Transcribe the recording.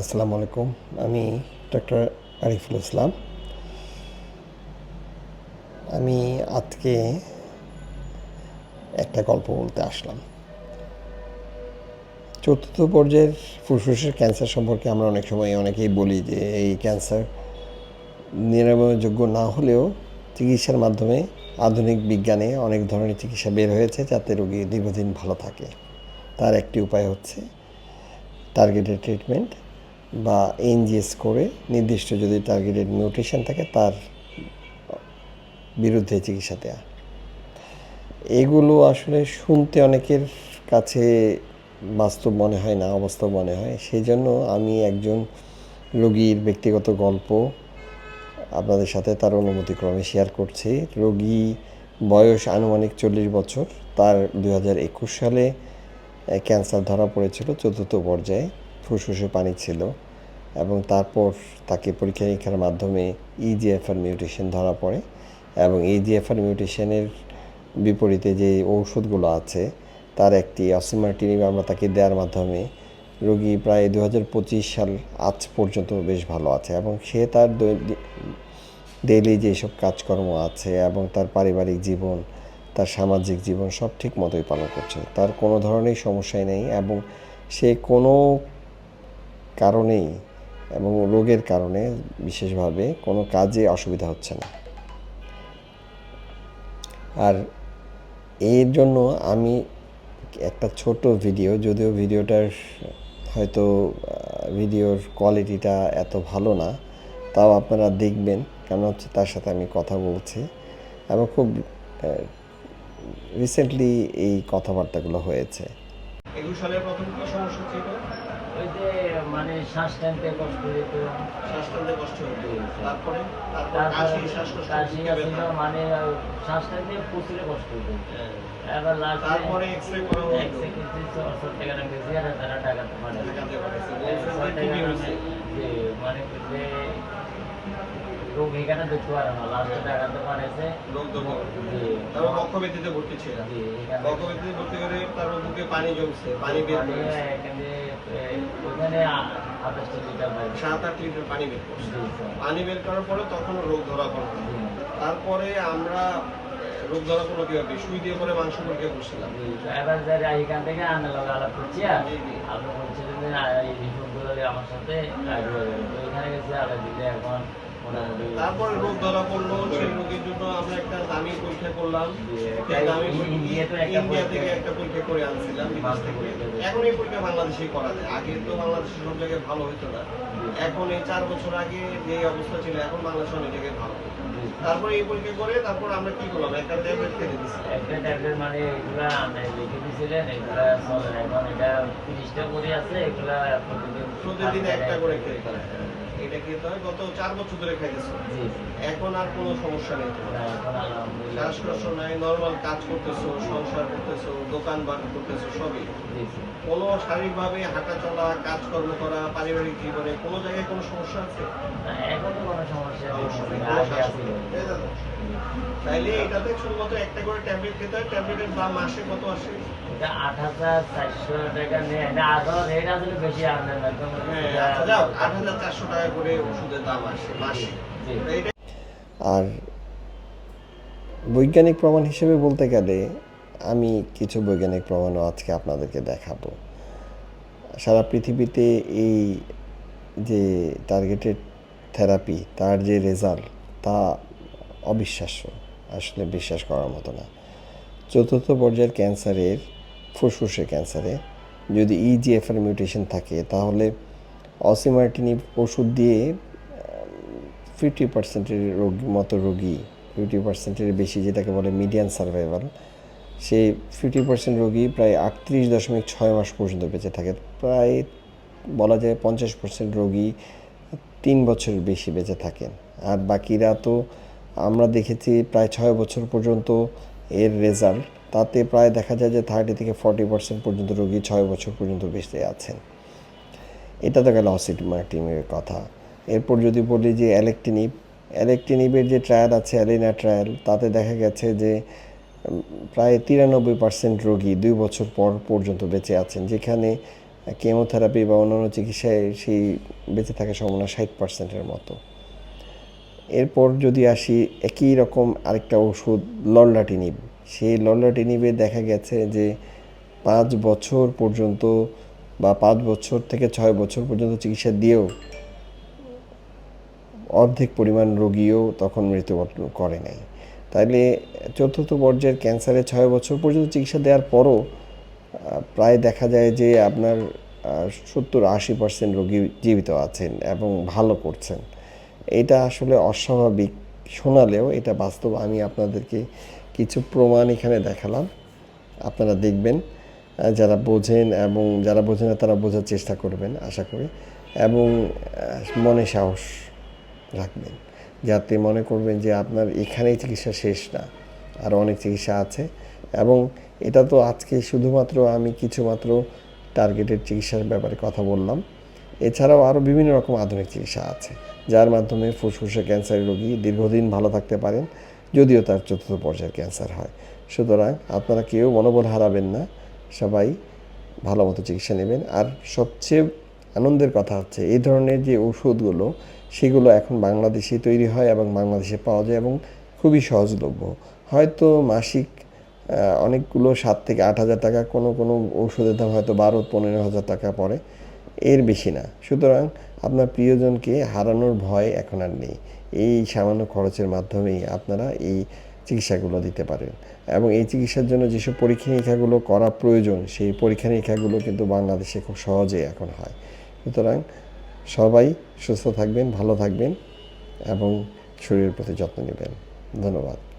আসসালামু আলাইকুম আমি ডক্টর আরিফুল ইসলাম। আমি আজকে একটা গল্প বলতে আসলাম। চতুর্থ পর্যায়ের ফুসফুসের ক্যান্সার সম্পর্কে আমরা অনেক সময় অনেকেই বলি যে এই ক্যান্সার নিরাময়যোগ্য না হলেও চিকিৎসার মাধ্যমে আধুনিক বিজ্ঞানে অনেক ধরনের চিকিৎসা বের হয়েছে যাতে রোগী দীর্ঘদিন ভালো থাকে। তার একটি উপায় হচ্ছে টার্গেটেড ট্রিটমেন্ট বা এনজিএস করে নির্দিষ্ট যদি টার্গেটেড মিউটেশন থাকে, তার বিরুদ্ধে চিকিৎসা দেওয়া এগুলো আসলে শুনতে অনেকের কাছে বাস্তব মনে হয় না, অবাস্তব মনে হয়। সেই জন্য আমি একজন রোগীর ব্যক্তিগত গল্প আপনাদের সাথে তার অনুমতিক্রমে শেয়ার করছি। রোগী বয়স আনুমানিক চল্লিশ বছর, তার দু হাজার একুশ সালে ক্যান্সার ধরা পড়েছিল চতুর্থ পর্যায়ে। ফুসফুসে পানি ছিল এবং তারপর তাকে পরীক্ষা নিরীক্ষার মাধ্যমে E ইজিএফআর মিউটেশন ধরা পড়ে এবং E ইজিএফআর মিউটেশনের বিপরীতে যে ঔষধগুলো আছে, তার একটি অসিমার্টিনিব আমরা তাকে দেওয়ার মাধ্যমে রোগী প্রায় দু হাজার পঁচিশ সাল আজ পর্যন্ত বেশ ভালো আছে এবং সে তার ডেইলি যেসব কাজকর্ম আছে এবং তার পারিবারিক জীবন, তার সামাজিক জীবন সব ঠিক মতোই পালন করছে। তার কোনো ধরনের সমস্যাই নেই এবং সে কোনো কারণেই এবং রোগের কারণে বিশেষভাবে কোনো কাজে অসুবিধা হচ্ছে না। আর এর জন্য আমি একটা ছোট ভিডিও যদিও ভিডিওটার হয়তো ভিডিওর কোয়ালিটিটা এত ভালো না, তাও আপনারা দেখবেন, কেন হচ্ছে তার সাথে আমি কথা বলছি। এবং খুব রিসেন্টলি এই কথাবার্তাগুলো হয়েছে। সালের প্রথম কি সমস্যা ছিল ওই যে মানে শ্বাস টানতে কষ্ট হতো শ্বাস টানতে কষ্ট হতো তারপরে? তারপর কাশি শ্বাসকষ্ট কাশি বুকে মানে শ্বাস টানতে প্রচুর কষ্ট হতো হ্যাঁ। এবার লাস্ট তারপরে এক্সরে করা হলো। এক্সরে করছি ছশো টাকা না আর তারা টাকা মানে যে রোগ এখানে দেখতে পারে না লাস্টে টাকাতে পারেছে। রোগ তারপর বক্ষব্যাধিতে ভর্তি ছিল। জি ভর্তি করে তারপর বুকে পানি জমছে পানি বের করেছে। এখানে এ, ওখানে আঠাশটা লিটার বাইরে সাত আট লিটার পানি বের করছে। পানি বের করার পরে তখন রোগ ধরা পড়ল তারপরে আমরা রোগ ধরা পড়ল কীভাবে? সুই দিয়ে পরে মাংস পরীক্ষা করছিলাম এবার যারা এখান থেকে আনা লোক আলাপ করছি আর জি, জি। আপনি বলছিলেন যে না, আমার সাথে এখানে গেছে আলাদা এখন তারপরে রোগ ধরা পড়ল সেই রোগের জন্য আমরা একটা দামি পরীক্ষা করলাম। দামি ইন্ডিয়া থেকে একটা পরীক্ষা করে আনছিলাম বিদেশ থেকে। এখন এই পরীক্ষা বাংলাদেশেই করা যায়। আগে তো বাংলাদেশে সব জায়গায় ভালো হতো না। এখন এই চার বছর আগে যে অবস্থা ছিল এখন বাংলাদেশে অনেক জায়গায় ভালো। তারপরে এই পরীক্ষা করে তারপর আমরা কি করলাম? একটা ট্যাবলেট খেতে দিচ্ছি একটা ট্যাবলেট মানে এগুলা লিখে দিয়েছিলেন এগুলা চলে এখন এটা তিরিশটা করে আছে এগুলা প্রতিদিন প্রতিদিন একটা করে খেতে এটা খেতে হয় গত চার বছর ধরে খাইতেছি। এখন আর কোনো সমস্যা নেই আলহামদুলিল্লাহ। শ্বাসকষ্ট নাই নর্মাল কাজ করতেছো সংসার করতেছো দোকান বার করতেছো সবই। কোনো শারীরিকভাবে হাঁটা চলা কাজকর্ম করা পারিবারিক জীবনে কোনো জায়গায় কোনো সমস্যা আছে? এখন কোনো সমস্যা নেই। আছিল সমস্যা নেই। তাইলে এটাতে শুধুমাত্র একটা করে ট্যাবলেট খেতে হয়। ট্যাবলেটের দাম মাসে কত আসে? আট হাজার চারশো টাকা নেয় না আরও রেট আসলে বেশি আনবে না একদম হ্যাঁ আচ্ছা যাও আট হাজার চারশো টাকা করে ওষুধের দাম আসে মাসে। জি। তো এটা আর বৈজ্ঞানিক প্রমাণ হিসেবে বলতে গেলে আমি কিছু বৈজ্ঞানিক প্রমাণও আজকে আপনাদেরকে দেখাবো। সারা পৃথিবীতে এই যে টার্গেটেড থেরাপি তার যে রেজাল্ট তা অবিশ্বাস্য আসলে বিশ্বাস করার মতো না। চতুর্থ পর্যায়ের ক্যান্সারের ফুসফুসের ক্যান্সারে। যদি E ইজিএফআর মিউটেশন থাকে, তাহলে অসিমার্টিনিভ ওষুধ দিয়ে ফিফটি পার্সেন্টের রোগী, মতো রোগী ফিফটি পার্সেন্টের বেশি যেটাকে বলে মিডিয়ান সার্ভাইভাল সেই ফিফটি পার্সেন্ট রোগী প্রায় আটত্রিশ দশমিক ছয় মাস পর্যন্ত বেঁচে থাকে। প্রায় বলা যায় পঞ্চাশ পার্সেন্ট রোগী তিন বছরের বেশি বেঁচে থাকেন। আর বাকিরা তো আমরা দেখেছি প্রায় ছয় বছর পর্যন্ত এর রেজাল্ট তাতে প্রায় দেখা যায় যে থার্টি থেকে ফর্টি পার্সেন্ট পর্যন্ত রোগী ছয় বছর পর্যন্ত বেঁচে আছেন। এটা তো গেল অসিটমার্টিনের কথা। এরপর যদি বলি যে অ্যালেকটিনিভ অ্যালেকটিনিভের যে ট্রায়াল আছে অ্যালিনা ট্রায়াল তাতে দেখা গেছে যে প্রায় তিরানব্বই পার্সেন্ট রোগী দুই বছর পর পর্যন্ত বেঁচে আছেন, যেখানে কেমোথেরাপি বা অন্যান্য চিকিৎসায় সেই বেঁচে থাকার সম্ভাবনা ষাট পার্সেন্টের মতো। এরপর যদি আসি, একই রকম আরেকটা ওষুধ লল্লাটিনিব সেই লল্লাটিনিবে দেখা গেছে যে পাঁচ বছর পর্যন্ত বা পাঁচ বছর থেকে ছয় বছর পর্যন্ত চিকিৎসা দিয়েও অর্ধেক পরিমাণ রোগীও তখন মৃত্যুবরণ করে নাই। তাইলে চতুর্থ পর্যায়ের ক্যান্সারে ছয় বছর পর্যন্ত চিকিৎসা দেওয়ার পরও প্রায় দেখা যায় যে আপনার সত্তর আশি পার্সেন্ট রোগী জীবিত আছেন এবং ভালো করছেন। এটা আসলে অস্বাভাবিক শোনালেও এটা বাস্তব আমি আপনাদেরকে কিছু প্রমাণ এখানে দেখালাম। আপনারা দেখবেন যারা বোঝেন এবং যারা বোঝেন না, তারা বোঝার চেষ্টা করবেন, আশা করি। এবং মনে সাহস রাখবেন। যাতে মনে করবেন যে আপনার এখানেই চিকিৎসা শেষ না আরও অনেক চিকিৎসা আছে। এবং এটা তো আজকে শুধুমাত্র আমি কিছুমাত্র টার্গেটেড চিকিৎসার ব্যাপারে কথা বললাম। এছাড়াও আরও বিভিন্ন রকম আধুনিক চিকিৎসা আছে, যার মাধ্যমে ফুসফুসে ক্যান্সারের রোগী দীর্ঘদিন ভালো থাকতে পারেন। যদিও তার চতুর্থ পর্যায়ের ক্যান্সার হয়। সুতরাং আপনারা কেউ মনোবল হারাবেন না, সবাই ভালো মতো চিকিৎসা নেবেন। আর সবচেয়ে আনন্দের কথা হচ্ছে, এই ধরনের যে ওষুধগুলো, সেগুলো এখন বাংলাদেশে তৈরি হয় এবং বাংলাদেশে পাওয়া যায় এবং খুবই সহজলভ্য। হয়তো মাসিক অনেকগুলো সাত থেকে আট হাজার টাকা, কোনো কোনো ওষুধের দাম হয়তো বারো, পনেরো হাজার টাকা পড়ে। এর বেশি না। সুতরাং আপনার প্রিয়জনকে হারানোর ভয় এখন আর নেই। এই সামান্য খরচের মাধ্যমেই আপনারা এই চিকিৎসাগুলো দিতে পারেন। এবং এই চিকিৎসার জন্য যেসব পরীক্ষা নিরীক্ষাগুলো করা প্রয়োজন, সেই পরীক্ষা নিরীক্ষাগুলো কিন্তু বাংলাদেশে খুব সহজেই এখন হয়। সুতরাং সবাই সুস্থ থাকবেন, ভালো থাকবেন এবং শরীরের প্রতি যত্ন নেবেন। ধন্যবাদ।